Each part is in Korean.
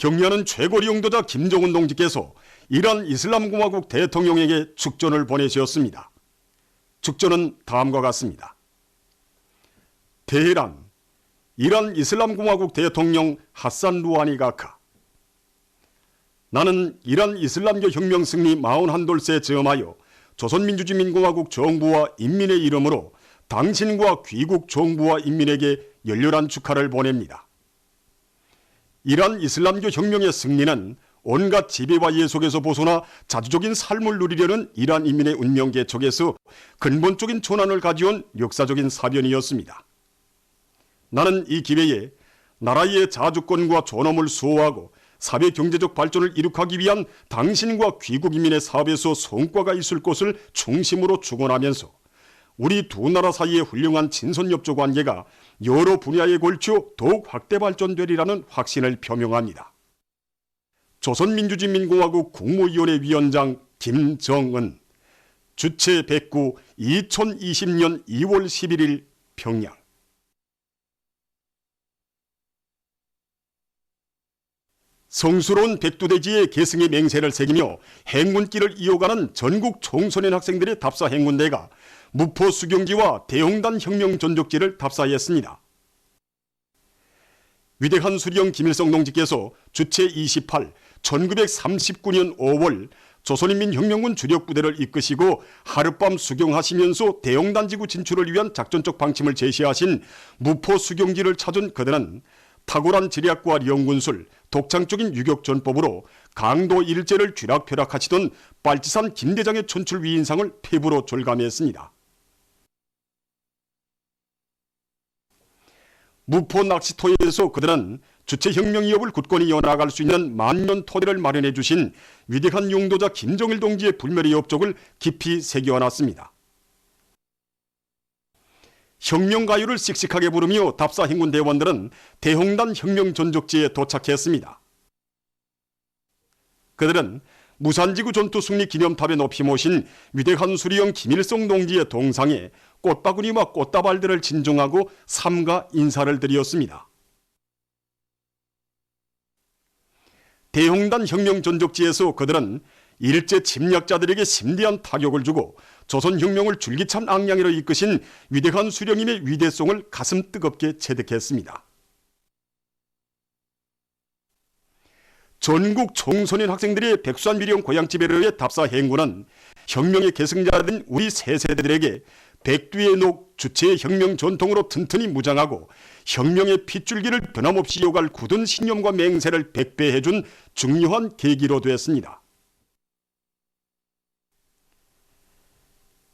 경리하는 최고리 용도자 김정은 동지께서 이란 이슬람공화국 대통령에게 축전을 보내주었습니다. 축전은 다음과 같습니다. 테헤란, 이란 이슬람공화국 대통령 하산 루하니 가카. 나는 이란 이슬람교 혁명 승리 41돌세 즈음하여 조선민주주의민공화국 정부와 인민의 이름으로 당신과 귀국 정부와 인민에게 열렬한 축하를 보냅니다. 이란 이슬람교 혁명의 승리는 온갖 지배와 예속에서 벗어나 자주적인 삶을 누리려는 이란 인민의 운명 개척에서 근본적인 전환을 가져온 역사적인 사변이었습니다. 나는 이 기회에 나라의 자주권과 존엄을 수호하고 사회 경제적 발전을 이룩하기 위한 당신과 귀국 인민의 사업에서 성과가 있을 것을 중심으로 축원하면서 우리 두 나라 사이의 훌륭한 친선협조 관계가 여러 분야에 걸쳐 더욱 확대 발전되리라는 확신을 표명합니다. 조선민주주의민공화국 국무위원회 위원장 김정은 주최 109 2020년 2월 11일 평양 성스러운 백두대지의 계승의 맹세를 새기며 행군길을 이어가는 전국 청소년 학생들의 답사 행군대가 무포 수경지와 대홍단 혁명 전적지를 답사했습니다. 위대한 수령 김일성 동지께서 주체 28 1939년 5월 조선인민혁명군 주력부대를 이끄시고 하룻밤 수경하시면서 대홍단지구 진출을 위한 작전적 방침을 제시하신 무포 수경지를 찾은 그들은 탁월한 지략과 연군술, 독창적인 유격전법으로 강도 일제를 쥐락펴락하시던 빨치산 김대장의 천출 위인상을 패부로 절감했습니다. 무포 낚시터에서 그들은 주체혁명 위협을 굳건히 이어나갈 수 있는 만년 토대를 마련해 주신 위대한 용도자 김정일 동지의 불멸의 업적을 깊이 새겨놨습니다. 혁명 가요를 씩씩하게 부르며 답사 행군 대원들은 대홍단 혁명 전적지에 도착했습니다. 그들은 무산지구 전투 승리 기념탑에 높이 모신 위대한 수리형 김일성 동지의 동상에 꽃바구니와 꽃다발들을 진정하고 삼가 인사를 드렸습니다. 대홍단 혁명 전적지에서 그들은 일제 침략자들에게 심대한 타격을 주고 조선혁명을 줄기찬 앙양으로 이끄신 위대한 수령님의 위대성을 가슴 뜨겁게 체득했습니다. 전국 청소년 학생들의 백수한 미령 고향집에로의 답사 행군은 혁명의 계승자된 우리 세 세대들에게 백두의 녹 주체의 혁명 전통으로 튼튼히 무장하고 혁명의 핏줄기를 변함없이 이어갈 굳은 신념과 맹세를 백배해준 중요한 계기로 되었습니다.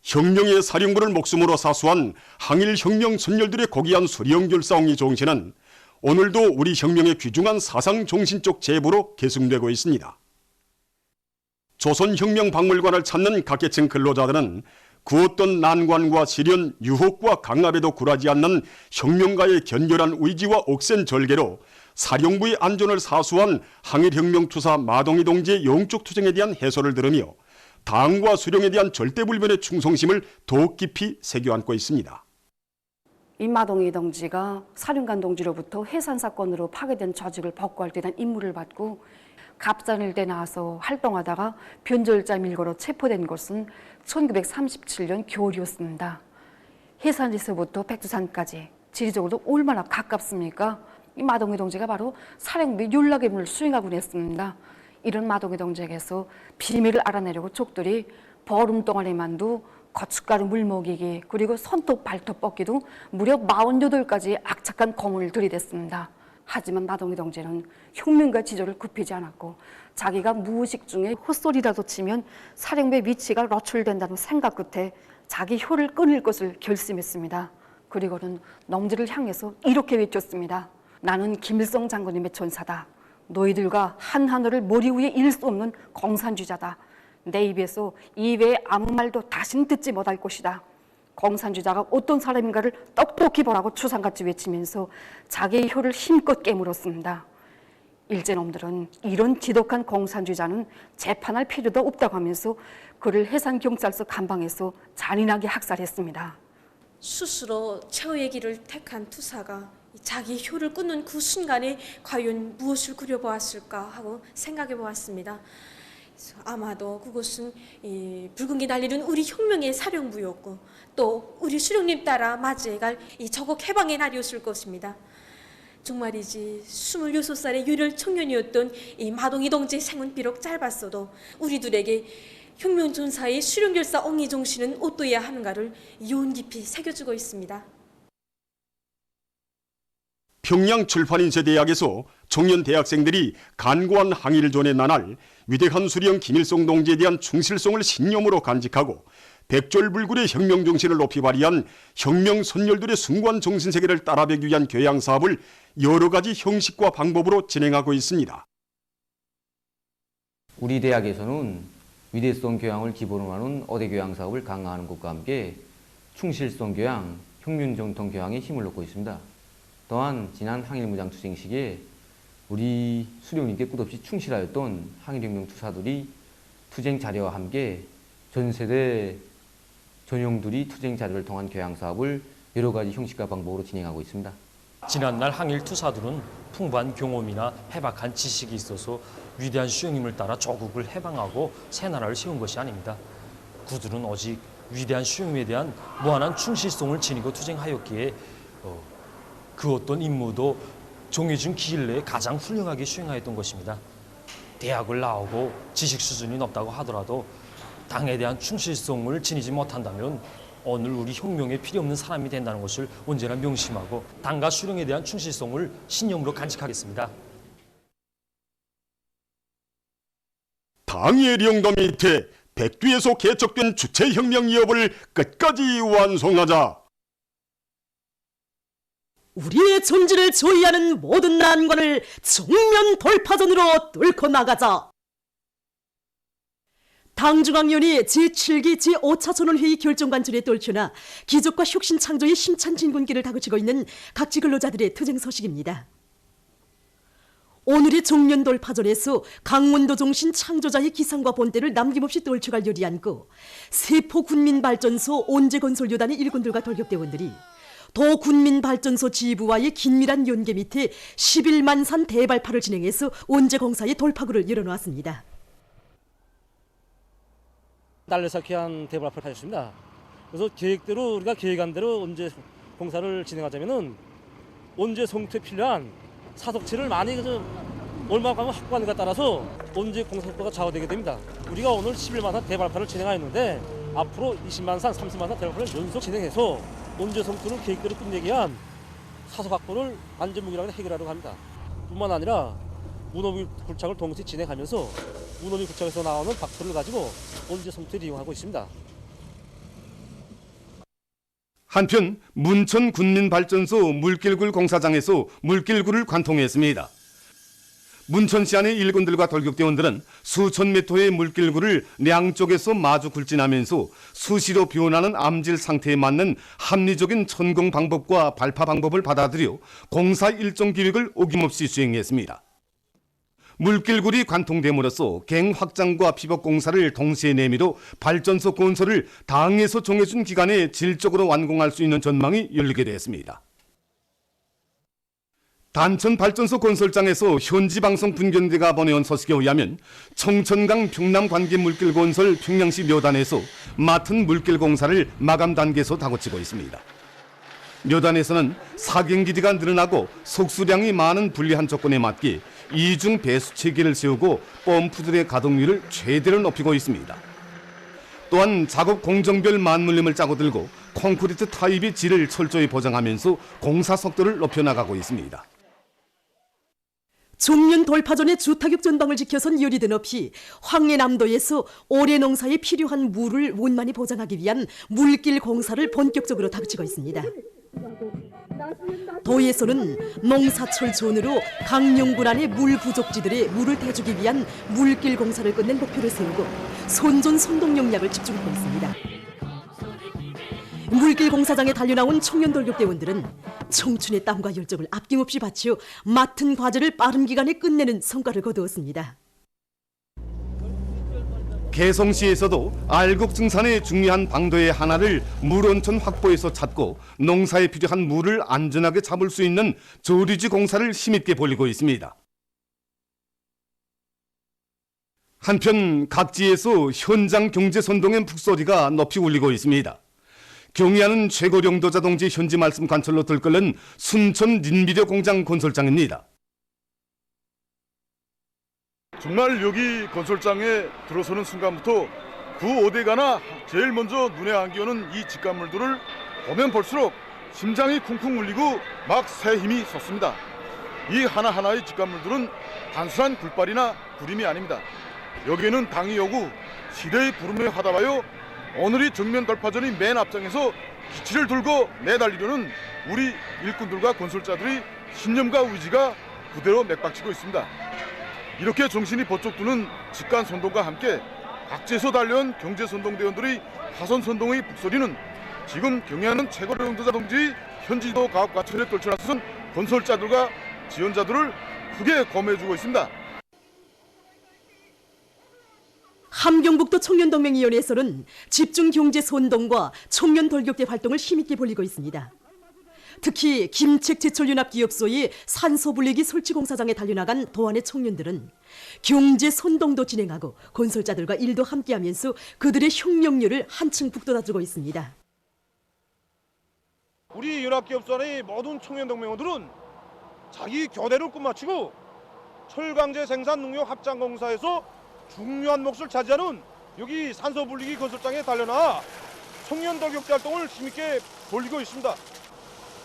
혁명의 사령부를 목숨으로 사수한 항일 혁명 선열들의 고귀한 수령결사옹의 정신은 오늘도 우리 혁명의 귀중한 사상 정신적 제보로 계승되고 있습니다. 조선혁명박물관을 찾는 각계층 근로자들은 그 어떤 난관과 시련, 유혹과 강압에도 굴하지 않는 혁명가의 견결한 의지와 억센 절개로 사령부의 안전을 사수한 항일혁명투사 마동희 동지의 영적 투쟁에 대한 해설을 들으며 당과 수령에 대한 절대불변의 충성심을 더욱 깊이 새겨안고 있습니다. 임마동희 동지가 사륜관 동지로부터 해산 사건으로 파괴된 조직을 복구할 때 대한 임무를 받고 갑산일대 나와서 활동하다가 변절자 밀고로 체포된 것은 1937년 겨울이었습니다. 해산에서부터 백두산까지 지리적으로 얼마나 가깝습니까? 이 마동희 동지가 바로 사령부의 윤락의 임무를 수행하곤 했습니다. 이런 마동희 동지에게서 비밀을 알아내려고 족들이 보름 동안에만도 고춧가루 물 먹이기 그리고 손톱 발톱 뻗기도 무려 48가지 악착한 공을 들이댔습니다. 하지만 마동희 동지는 혁명과 지조를 굽히지 않았고 자기가 무의식 중에 헛소리라도 치면 사령부의 위치가 노출된다는 생각 끝에 자기 혀를 끊을 것을 결심했습니다. 그리고는 농지를 향해서 이렇게 외쳤습니다. 나는 김일성 장군님의 전사다. 너희들과 한 하늘을 머리 위에 일수 없는 공산주의자다. 내 입에서 이외에 아무 말도 다신 듣지 못할 것이다. 공산주의자가 어떤 사람인가를 똑똑히 보라고 추상같이 외치면서 자기의 혀를 힘껏 깨물었습니다. 일제놈들은 이런 지독한 공산주의자는 재판할 필요도 없다고 하면서 그를 해상경찰서 감방에서 잔인하게 학살했습니다. 스스로 최후의 길을 택한 투사가 이 자기 혀를 끊는 그 순간에 과연 무엇을 그려보았을까 하고 생각해 보았습니다. 아마도 그것은 이 붉은 게 날리는 우리 혁명의 사령부였고 또 우리 수령님 따라 맞이해갈 이 저곡 해방의 날이었을 것입니다. 정말이지 26살의 유혈 청년이었던 이 마동이 동지의 생은 비록 짧았어도 우리 들에게 혁명 전사의 수령결사 엉이종 씨는 어떠해야 하는가를 이온 깊이 새겨주고 있습니다. 평양 출판인쇄대학에서 청년 대학생들이 간고한 항의를 전해 나날 위대한 수령 김일성 동지에 대한 충실성을 신념으로 간직하고 백졸불굴의 혁명 정신을 높이 발휘한 혁명 선열들의 숭고한 정신 세계를 따라배기 위한 교양 사업을 여러 가지 형식과 방법으로 진행하고 있습니다. 우리 대학에서는 위대성 교양을 기본으로 하는 어대 교양 사업을 강화하는 것과 함께 충실성 교양, 혁명 정통 교양에 힘을 놓고 있습니다. 또한 지난 항일무장 투쟁 시기에 우리 수령님께 끝없이 충실하였던 항일혁명 투사들이 투쟁 자료와 함께 전 세대 전용들이 투쟁 자료를 통한 교양 사업을 여러 가지 형식과 방법으로 진행하고 있습니다. 지난날 항일 투사들은 풍부한 경험이나 해박한 지식이 있어서 위대한 수령님을 따라 조국을 해방하고 새 나라를 세운 것이 아닙니다. 그들은 오직 위대한 수령님에 대한 무한한 충실성을 지니고 투쟁하였기에 어, 그 어떤 임무도 정해진 기일 내에 가장 훌륭하게 수행하였던 것입니다. 대학을 나오고 지식 수준이 높다고 하더라도 당에 대한 충실성을 지니지 못한다면 오늘 우리 혁명에 필요 없는 사람이 된다는 것을 언제나 명심하고 당과 수령에 대한 충실성을 신념으로 간직하겠습니다. 당의령도 밑에 백두에서 개척된 주체혁명 기업을 끝까지 완성하자. 우리의 존재를 조이하는 모든 난관을 정면 돌파전으로 뚫고 나가자. 당중앙위원회 제7기 제5차 전원회의 결정관절에 떨쳐나 기적과 혁신 창조의 힘찬 진군기를 다그치고 있는 각지 근로자들의 투쟁 소식입니다. 오늘의 종면 돌파전에서 강원도 정신 창조자의 기상과 본때를 남김없이 떨쳐갈 요리안고 세포 군민발전소 온재건설요단의 일꾼들과 돌격대원들이 도 군민발전소 지부와의 긴밀한 연계 밑에 11만 산 대발파를 진행해서 온재공사의 돌파구를 열어놓았습니다. 날려서 귀한 대발파를 가졌습니다. 그래서 계획대로 우리가 계획한 대로 언제 공사를 진행하자면은 언제 성투에 필요한 사석체를 많이 그 얼마만큼 확보하는가 따라서 언제 공사 속도가 좌우되게 됩니다. 우리가 오늘 11만 산 대발파를 진행하였는데 앞으로 20만 산, 30만 산 대발파를 연속 진행해서 언제 성투를 계획대로 끝내기 위한 사석 확보를 안전무기랑에 해결하려고 합니다. 뿐만 아니라 문어비 굴착을 동시에 진행하면서 문어비 굴착에서 나오는 박토를 가지고 언제 성투를 이용하고 있습니다. 한편 문천 군민발전소 물길굴 공사장에서 물길굴을 관통했습니다. 문천시 안의 일꾼들과 돌격대원들은 수천 미터의 물길굴을 양쪽에서 마주 굴진하면서 수시로 변하는 암질 상태에 맞는 합리적인 천공 방법과 발파 방법을 받아들여 공사 일정 기획을 어김없이 수행했습니다. 물길굴이 관통됨으로써 갱 확장과 피복 공사를 동시에 내밀어 발전소 건설을 당에서 정해준 기간에 질적으로 완공할 수 있는 전망이 열리게 됐습니다. 단천 발전소 건설장에서 현지 방송 분견대가 보내온 소식에 의하면 청천강 평남 관계 물길 건설 평양시 묘단에서 맡은 물길 공사를 마감 단계에서 다고치고 있습니다. 묘단에서는 사경 기지가 늘어나고 속수량이 많은 불리한 조건에 맞게 이중 배수 체계를 세우고 펌프들의 가동률을 최대로 높이고 있습니다. 또한 작업 공정별 만물림을 짜고 들고 콘크리트 타입의 질을 철저히 보장하면서 공사 속도를 높여 나가고 있습니다. 종면 돌파전의 주타격 전방을 지켜선 요리든 없이 황해남도에서 올해 농사에 필요한 물을 원만히 보장하기 위한 물길 공사를 본격적으로 다그치고 있습니다. 도에서는 농사철 존으로 강릉군 안의 물 부족지들의 물을 대주기 위한 물길 공사를 끝낸 목표를 세우고 손존 선동 용량을 집중하고 있습니다. 물길 공사장에 달려나온 청년 돌격대원들은 청춘의 땀과 열정을 아낌없이 바치어 맡은 과제를 빠른 기간에 끝내는 성과를 거두었습니다. 개성시에서도 알곡 증산의 중요한 방도의 하나를 물온천 확보해서 찾고 농사에 필요한 물을 안전하게 잡을 수 있는 조류지 공사를 힘있게 벌이고 있습니다. 한편 각지에서 현장 경제 선동의 북소리가 높이 울리고 있습니다. 경의하는 최고령도 자 동지 현지 말씀 관철로 들끓는 순천 린비료 공장 건설장입니다. 정말 여기 건설장에 들어서는 순간부터 그 어디가나 제일 먼저 눈에 안기오는 이 직감물들을 보면 볼수록 심장이 쿵쿵 울리고 막 새 힘이 솟습니다. 이 하나하나의 직감물들은 단순한 굴발이나 구림이 아닙니다. 여기에는 당이 오고 시대의 부름에 화답하여 오늘이 정면 돌파전의 맨 앞장에서 기치를 들고 내달리려는 우리 일꾼들과 건설자들의 신념과 의지가 그대로 맥박치고 있습니다. 이렇게 정신이 번쩍 드는 직관 선동과 함께 각지에서 달려온 경제 선동대원들의 화선 선동의 북소리는 지금 경의하는 최고령 용도자 동지 현지도 가업 과천에 떨쳐나선 건설자들과 지원자들을 크게 고매해주고 있습니다. 함경북도 청년동맹위원회에서는 집중 경제 선동과 청년 돌격대 활동을 힘있게 벌이고 있습니다. 특히 김책 제철연합기업소의 산소 분리기 설치 공사장에 달려나간 도안의 청년들은 경제 선동도 진행하고 건설자들과 일도 함께하면서 그들의 혁명률을 한층 북돋아주고 있습니다. 우리 연합기업선의 모든 청년 동맹원들은 자기 교대를 끝마치고 철강제 생산 농협 합장 공사에서 중요한 몫을 차지하는 여기 산소 분리기 건설장에 달려나 청년 돌격대 활동을 힘있게 벌리고 있습니다.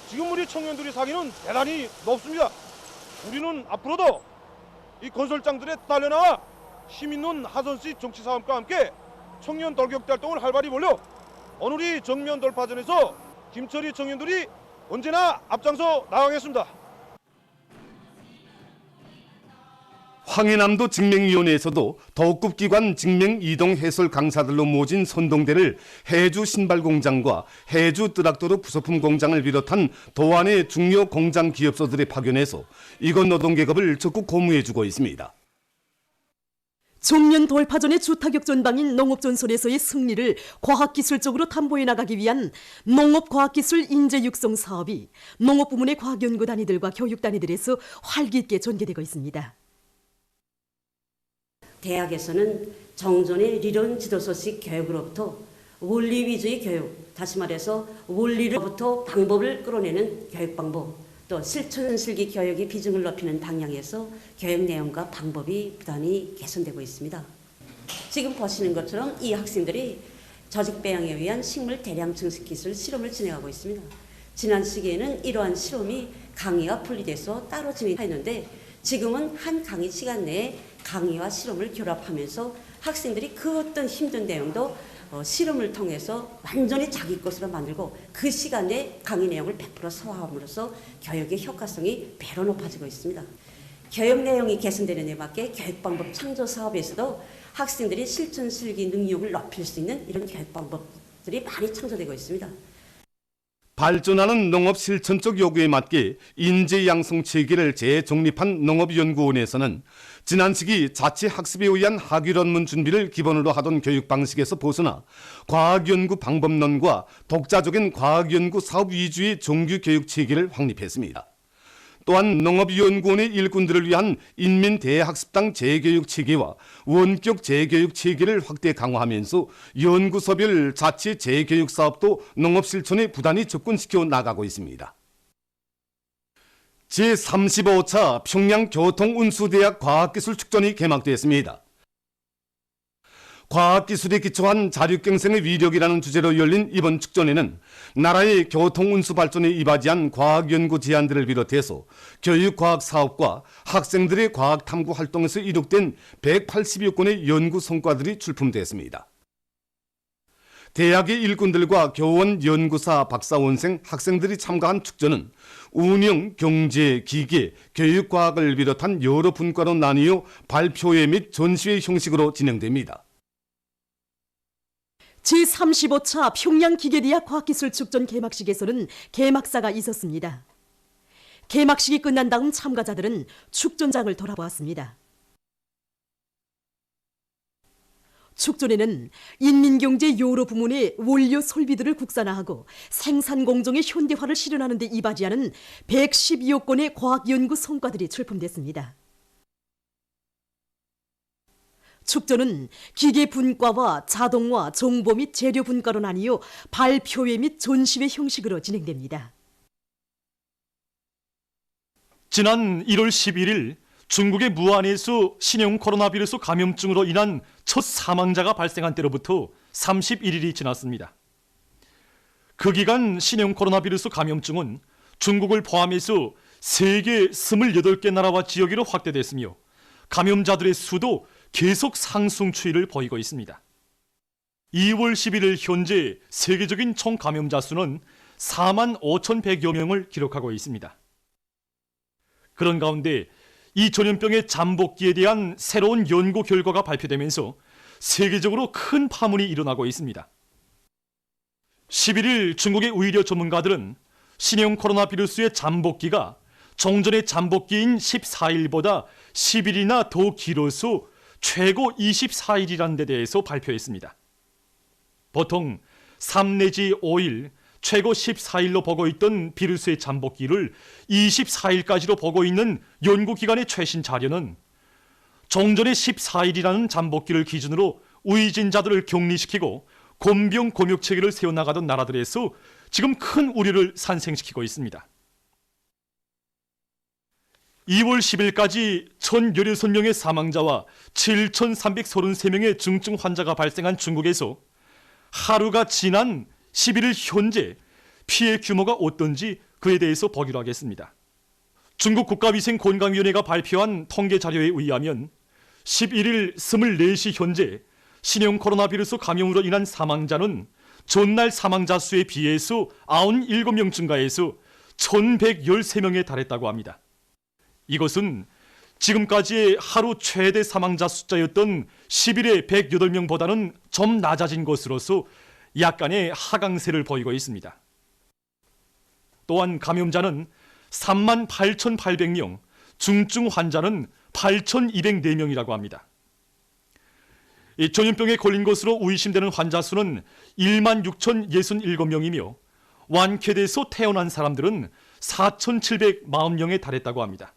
지금 우리 청년들이 사기는 대단히 높습니다. 우리는 앞으로도 이 건설장들에 달려나 힘 있는 하선씨 정치 사업과 함께 청년 돌격대 활동을 활발히 벌려 오늘이 정면 돌파전에서 김철희 청년들이 언제나 앞장서 나가겠습니다. 황해남도 직맹위원회에서도 더욱급 기관 직맹 이동 해설 강사들로 모진 선동대를 해주 신발 공장과 해주 뜨락도로 부속품 공장을 비롯한 도안의 중요 공장 기업소들에 파견해서 이건 노동 계급을 적극 고무해주고 있습니다. 종년 돌파전의 주타격 전방인 농업전선에서의 승리를 과학기술적으로 탐보해 나가기 위한 농업과학기술 인재 육성 사업이 농업 부문의 과학연구 단위들과 교육 단위들에서 활기 있게 전개되고 있습니다. 대학에서는 정전의理론 지도서식 교육으로부터 원리 위주의 교육, 다시 말해서 원리로부터 방법을 끌어내는 교육 방법, 또 실천실기 교육의 비중을 높이는 방향에서 교육 내용과 방법이 부단히 개선되고 있습니다. 지금 보시는 것처럼 이 학생들이 조직 배양에 의한 식물 대량 증식 기술 실험을 진행하고 있습니다. 지난 시기에는 이러한 실험이 강의와 분리돼서 따로 진행했는데 지금은 한 강의 시간 내에 강의와 실험을 결합하면서 학생들이 그 어떤 힘든 내용도 어, 실험을 통해서 완전히 자기 것으로 만들고 그 시간에 강의 내용을 100% 소화함으로써 교육의 효과성이 배로 높아지고 있습니다. 교육 내용이 개선되는 데 맞게 교육 방법 창조 사업에서도 학생들이 실천 실기 능력을 높일 수 있는 이런 교육 방법들이 많이 창조되고 있습니다. 발전하는 농업 실천적 요구에 맞게 인재 양성 체계를 재정립한 농업연구원에서는 지난 시기 자치 학습에 의한 학위論문 준비를 기본으로 하던 교육 방식에서 벗어나 과학연구 방법론과 독자적인 과학연구 사업 위주의 정규 교육 체계를 확립했습니다. 또한 농업연구원의 일꾼들을 위한 인민대학습당 재교육 체계와 원격 재교육 체계를 확대 강화하면서 연구소별 자치 재교육 사업도 농업 실천에 부단히 접근시켜 나가고 있습니다. 제35차 평양교통운수대학 과학기술축전이 개막되었습니다. 과학기술에 기초한 자력경생의 위력이라는 주제로 열린 이번 축전에는 나라의 교통운수 발전에 이바지한 과학연구 제안들을 비롯해서 교육과학 사업과 학생들의 과학 탐구 활동에서 이룩된 180여 건의 연구 성과들이 출품됐습니다. 대학의 일꾼들과 교원, 연구사, 박사원생, 학생들이 참가한 축전은 운영, 경제, 기계, 교육과학을 비롯한 여러 분과로 나뉘어 발표회 및 전시회 형식으로 진행됩니다. 제35차 평양 기계대학 과학기술축전 개막식에서는 개막사가 있었습니다. 개막식이 끝난 다음 참가자들은 축전장을 돌아보았습니다. 축전에는 인민경제 여러 부문의 원료 솔비들을 국산화하고 생산 공정의 현대화를 실현하는 데 이바지하는 112여 건의 과학 연구 성과들이 출품됐습니다. 축전은 기계 분과와 자동화, 정보 및 재료 분과로 나뉘어 발표회 및 전시회 형식으로 진행됩니다. 지난 1월 11일 중국의 무안에서 신형 코로나 바이러스 감염증으로 인한 첫 사망자가 발생한 때로부터 31일이 지났습니다. 그 기간 신형 코로나 바이러스 감염증은 중국을 포함해서 세계 28개 나라와 지역으로 확대됐으며 감염자들의 수도 계속 상승 추이를 보이고 있습니다. 2월 11일 현재 세계적인 총 감염자 수는 4만 5,100여 명을 기록하고 있습니다. 그런 가운데 이 전염병의 잠복기에 대한 새로운 연구 결과가 발표되면서 세계적으로 큰 파문이 일어나고 있습니다. 11일 중국의 의료 전문가들은 신형 코로나 바이러스의 잠복기가 정전의 잠복기인 14일보다 10일이나 더 길어서 최고 24일이라는 데 대해서 발표했습니다. 보통 3 내지 5일, 최고 14일로 보고 있던 비루스의 잠복기를 24일까지로 보고 있는 연구기관의 최신 자료는 정전의 14일이라는 잠복기를 기준으로 우이진자들을 격리시키고 곤병 공육 체계를 세워나가던 나라들에서 지금 큰 우려를 산생시키고 있습니다. 2월 10일까지 1,016명의 사망자와 7,333명의 중증 환자가 발생한 중국에서 하루가 지난 11일 현재 피해 규모가 어떤지 그에 대해서 보기로 하겠습니다. 중국 국가위생건강위원회가 발표한 통계 자료에 의하면 11일 24시 현재 신형 코로나 바이러스 감염으로 인한 사망자는 전날 사망자 수에 비해서 97명 증가해서 1113명에 달했다고 합니다. 이것은 지금까지의 하루 최대 사망자 숫자였던 10일의 108명보다는 좀 낮아진 것으로서 약간의 하강세를 보이고 있습니다. 또한 감염자는 3만 8,800명, 중증 환자는 8,204명이라고 합니다. 이 전염병에 걸린 것으로 의심되는 환자 수는 1만 6,067명이며 완쾌돼서 태어난 사람들은 4,740명에 달했다고 합니다.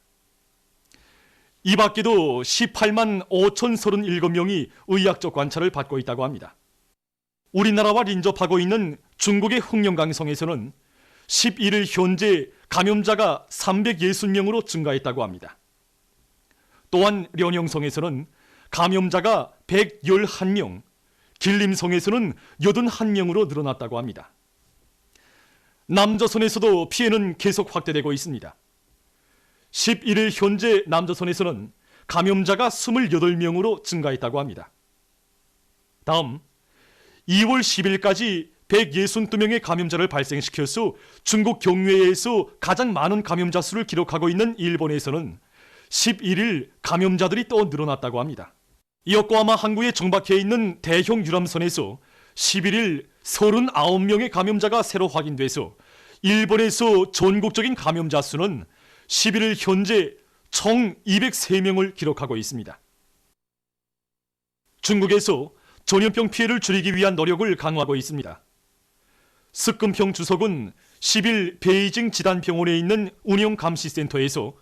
이 밖에도 18만 5,037명이 의학적 관찰을 받고 있다고 합니다. 우리나라와 린접하고 있는 중국의 흑령강성에서는 11일 현재 감염자가 360명으로 증가했다고 합니다. 또한 련영성에서는 감염자가 111명, 길림성에서는 81명으로 늘어났다고 합니다. 남조선에서도 피해는 계속 확대되고 있습니다. 11일 현재 남조선에서는 감염자가 28명으로 증가했다고 합니다. 다음 2월 10일까지 162명의 감염자를 발생시켜서 중국 경외에서 가장 많은 감염자 수를 기록하고 있는 일본에서는 11일 감염자들이 또 늘어났다고 합니다. 이어코하마 항구에 정박해 있는 대형 유람선에서 11일 39명의 감염자가 새로 확인돼서 일본에서 전국적인 감염자 수는 11일 현재 총 203명을 기록하고 있습니다. 중국에서 전염병 피해를 줄이기 위한 노력을 강화하고 있습니다. 습금평 주석은 10일 베이징 지단병원에 있는 운영감시센터에서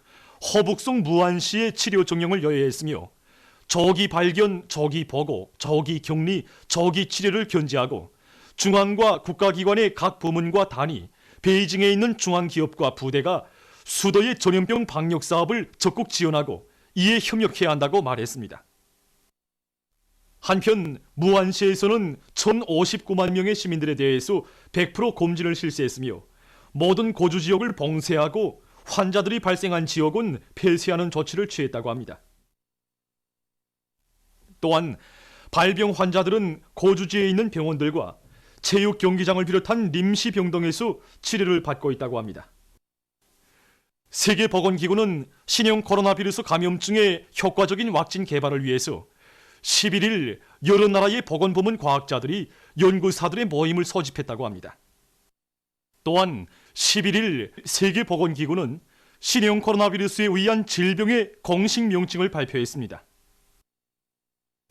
허북성 무안시의 치료 정령을 여야했으며 조기 발견, 조기 보고, 조기 격리, 조기 치료를 견지하고 중앙과 국가기관의 각 부문과 단위, 베이징에 있는 중앙기업과 부대가 수도의 전염병 방역 사업을 적극 지원하고 이에 협력해야 한다고 말했습니다. 한편 무안시에서는 1,059만 명의 시민들에 대해서 100% 곰진을 실시했으며 모든 거주 지역을 봉쇄하고 환자들이 발생한 지역은 폐쇄하는 조치를 취했다고 합니다. 또한 발병 환자들은 거주지에 있는 병원들과 체육 경기장을 비롯한 임시 병동에서 치료를 받고 있다고 합니다. 세계보건기구는 신형 코로나 바이러스 감염증의 효과적인 왁진 개발을 위해서 11일 여러 나라의 보건부문 과학자들이 연구사들의 모임을 소집했다고 합니다. 또한 11일 세계보건기구는 신형 코로나 바이러스에 의한 질병의 공식 명칭을 발표했습니다.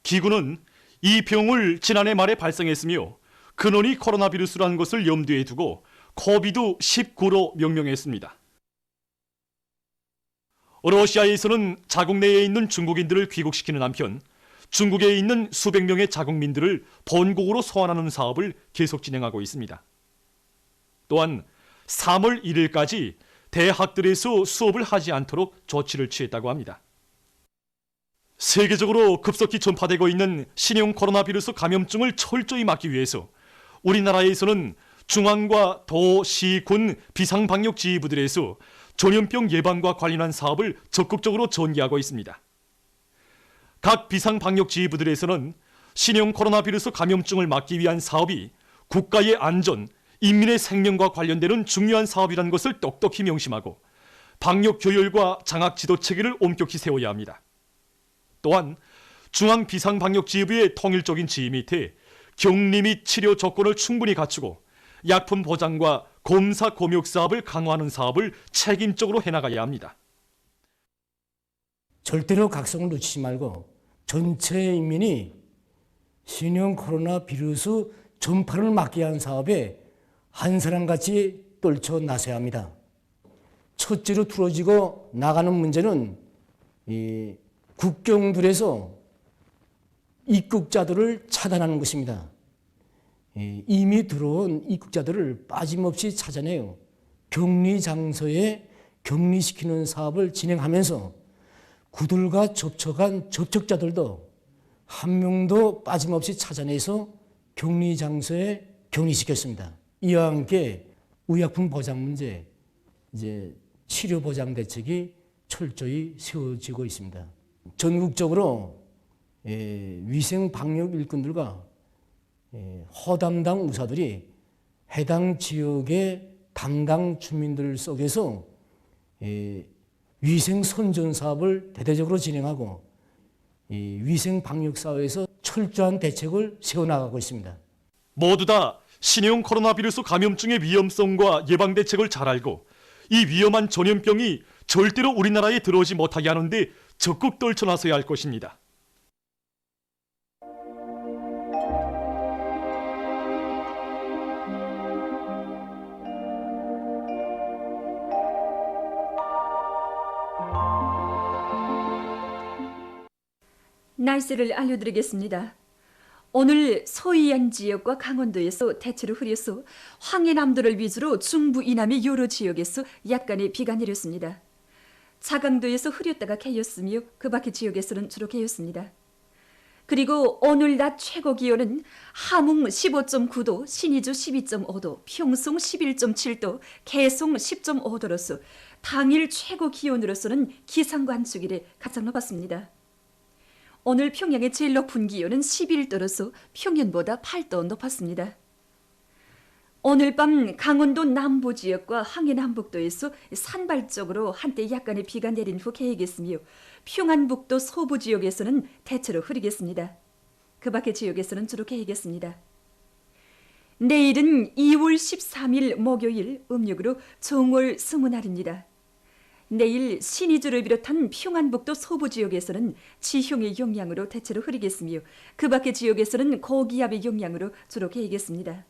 기구는 이 병을 지난해 말에 발생했으며 근원이 코로나 비루스라는 것을 염두에 두고 코비드 19로 명명했습니다. 러시아에서는 자국 내에 있는 중국인들을 귀국시키는 한편 중국에 있는 수백 명의 자국민들을 본국으로 소환하는 사업을 계속 진행하고 있습니다. 또한 3월 1일까지 대학들에서 수업을 하지 않도록 조치를 취했다고 합니다. 세계적으로 급속히 전파되고 있는 신형 코로나 비루스 감염증을 철저히 막기 위해서 우리나라에서는 중앙과 도, 시, 군 비상방역 지휘부들에서 전염병 예방과 관련한 사업을 적극적으로 전개하고 있습니다. 각 비상방역 지휘부들에서는 신형 코로나 비루스 감염증을 막기 위한 사업이 국가의 안전, 인민의 생명과 관련되는 중요한 사업이라는 것을 똑똑히 명심하고 방역 교열과 장악 지도 체계를 엄격히 세워야 합니다. 또한 중앙 비상방역 지휘부의 통일적인 지휘 밑에 격리 및 치료 조건을 충분히 갖추고 약품 보장과 검사 검역 사업을 강화하는 사업을 책임적으로 해나가야 합니다. 절대로 각성을 놓치지 말고 전체 인민이 신형 코로나 비루스 전파를 막기 위한 사업에 한 사람같이 떨쳐 나서야 합니다. 첫째로 틀어지고 나가는 문제는 이 국경들에서 입국자들을 차단하는 것입니다. 예, 이미 들어온 입국자들을 빠짐없이 찾아내요. 격리 장소에 격리시키는 사업을 진행하면서 그들과 접촉한 접촉자들도 한 명도 빠짐없이 찾아내서 격리 장소에 격리시켰습니다. 이와 함께 의약품 보장 문제, 이제 치료 보장 대책이 철저히 세워지고 있습니다. 전국적으로 예, 위생 방역 일꾼들과 예, 허담당 의사들이 해당 지역의 담당 주민들 속에서 예, 위생 선전 사업을 대대적으로 진행하고 이 위생 방역 사회에서 철저한 대책을 세워나가고 있습니다. 모두 다 신형 코로나 비루스 감염증의 위험성과 예방 대책을 잘 알고 이 위험한 전염병이 절대로 우리나라에 들어오지 못하게 하는데 적극 떨쳐나서야 할 것입니다. 날씨를 알려드리겠습니다. 오늘 소이안 지역과 강원도에서 대체로 흐려서 황해남도를 위주로 중부 이남의 여러 지역에서 약간의 비가 내렸습니다. 자강도에서 흐렸다가 개였으며 그 밖의 지역에서는 주로 개였습니다. 그리고 오늘 낮 최고 기온은 함흥 15.9도, 신의주 12.5도, 평송 11.7도, 개송 10.5도로서 당일 최고 기온으로서는 기상관측일에 가장 높았습니다. 오늘 평양의 제일 높은 기온은 11도로서 평년보다 8도 높았습니다. 오늘 밤 강원도 남부 지역과 항해 남북도에서 산발적으로 한때 약간의 비가 내린 후 개겠으며 평안북도 소부 지역에서는 대체로 흐리겠습니다. 그 밖의 지역에서는 주로 개겠습니다. 내일은 2월 13일 목요일 음력으로 정월 스무날입니다. 내일 신의주를 비롯한 평안북도 소부 지역에서는 지형의 영향으로 대체로 흐리겠으며 그 밖의 지역에서는 고기압의 영향으로 주로 개겠습니다.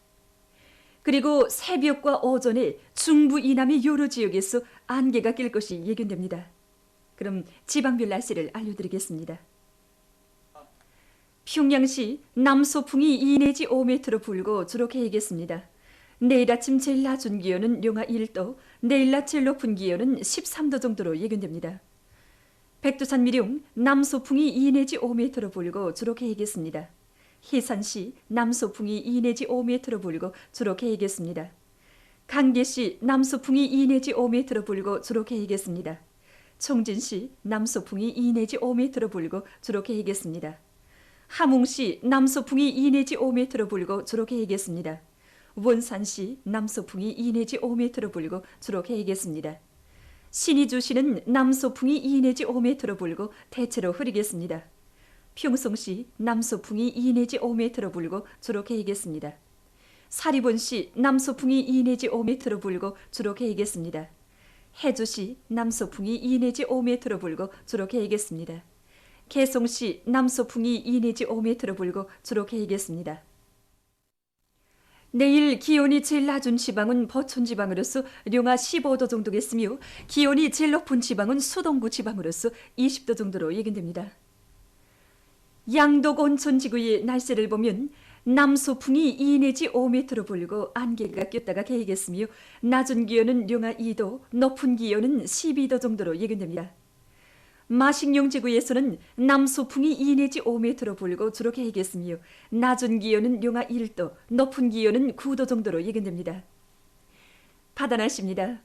그리고 새벽과 오전에 중부 이남의 여러 지역에서 안개가 낄 것이 예견됩니다. 그럼 지방별 날씨를 알려드리겠습니다. 평양시 남소풍이 2 내지 5m로 불고 주로 개겠습니다. 내일 아침 제일 낮은 기온은 영하 1도, 내일 낮 제일 높은 기온은 13도 정도로 예견됩니다. 백두산 미룡 남소풍이 2 내지 5m로 불고 주로 개겠습니다. 희산시 남소풍이 2 내지 5m로 불고 주로 개겠습니다. 강계시 남소풍이 2 내지 5m로 불고 주로 개겠습니다. 청진시 남소풍이 2 내지 5m로 불고 주로 개겠습니다. 함웅시 남소풍이 2 내지 5m로 불고 주로 개겠습니다. 원산시 남소풍이 2 내지 5m로 불고 주로 개겠습니다. 신의주시는 남소풍이 2 내지 5m로 불고 대체로 흐리겠습니다. 평송시 남소풍이 2 내지 5m로 불고 주로 개겠습니다. 사리본시 남소풍이 2 내지 5m로 불고 주로 개겠습니다. 해주시 남소풍이 2 내지 5m로 불고 주로 개겠습니다. 개송시 남서풍이 2 내지 5m로 불고 주로 개이겠습니다. 내일 기온이 제일 낮은 지방은 버촌 지방으로서 룡아 15도 정도겠으며 기온이 제일 높은 지방은 수동구 지방으로서 20도 정도로 예견됩니다. 양독 온천 지구의 날씨를 보면 남소풍이 2 내지 5m로 불고 안개가 꼈다가 개이겠으며 낮은 기온은 룡아 2도, 높은 기온은 12도 정도로 예견됩니다. 마식용 지구에서는 남소풍이 2 내지 5m로 불고 주로 개이겠으며 낮은 기온은 용하 1도, 높은 기온은 9도 정도로 예견됩니다. 바다날씨입니다.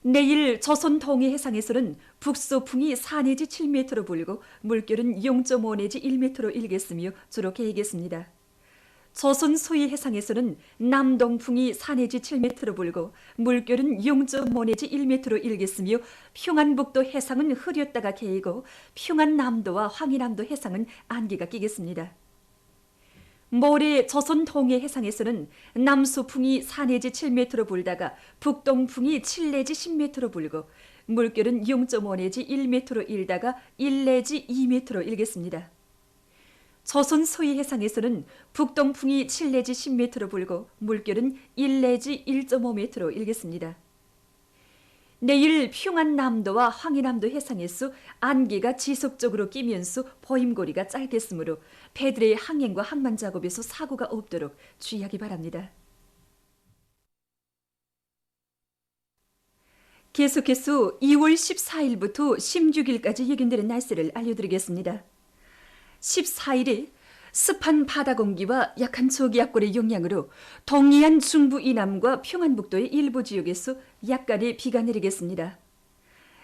내일 조선 동해 해상에서는 북소풍이 4 내지 7m로 불고 물결은 0.5 내지 1m로 일겠으며 주로 개이겠습니다. 조선 소위 해상에서는 남동풍이 4 내지 7m로 불고 물결은 0.5 내지 1m로 일겠으며 평안북도 해상은 흐렸다가 개이고 평안남도와 황해남도 해상은 안개가 끼겠습니다. 모레 조선 동해 해상에서는 남소풍이 4 내지 7m로 불다가 북동풍이 7 내지 10m로 불고 물결은 0.5 내지 1m로 일다가 1 내지 2m로 일겠습니다. 조선 소위 해상에서는 북동풍이 7 내지 10m로 불고 물결은 1 내지 1.5m로 일겠습니다. 내일 평안남도와 황해남도 해상에서 안개가 지속적으로 끼면서 보임거리가 짧겠으므로 배들의 항행과 항만 작업에서 사고가 없도록 주의하기 바랍니다. 계속해서 2월 14일부터 16일까지 예견되는 날씨를 알려드리겠습니다. 14일에 습한 바다 공기와 약한 저기압골의 영향으로 동해안 중부 이남과 평안북도의 일부 지역에서 약간의 비가 내리겠습니다.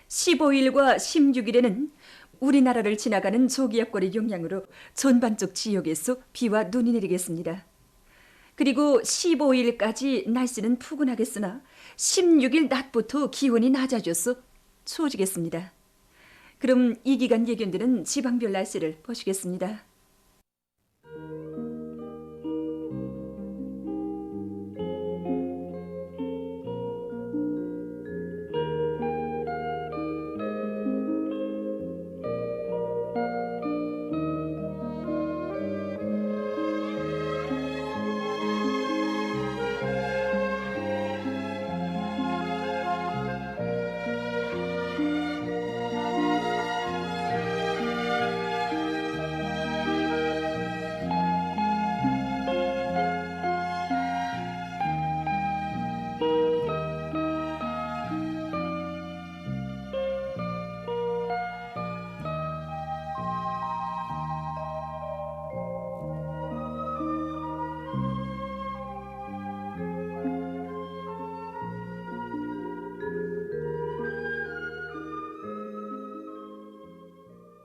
15일과 16일에는 우리나라를 지나가는 저기압골의 영향으로 전반적 지역에서 비와 눈이 내리겠습니다. 그리고 15일까지 날씨는 푸근하겠으나 16일 낮부터 기온이 낮아져서 추워지겠습니다. 그럼 이 기간 예견되는 지방별 날씨를 보시겠습니다.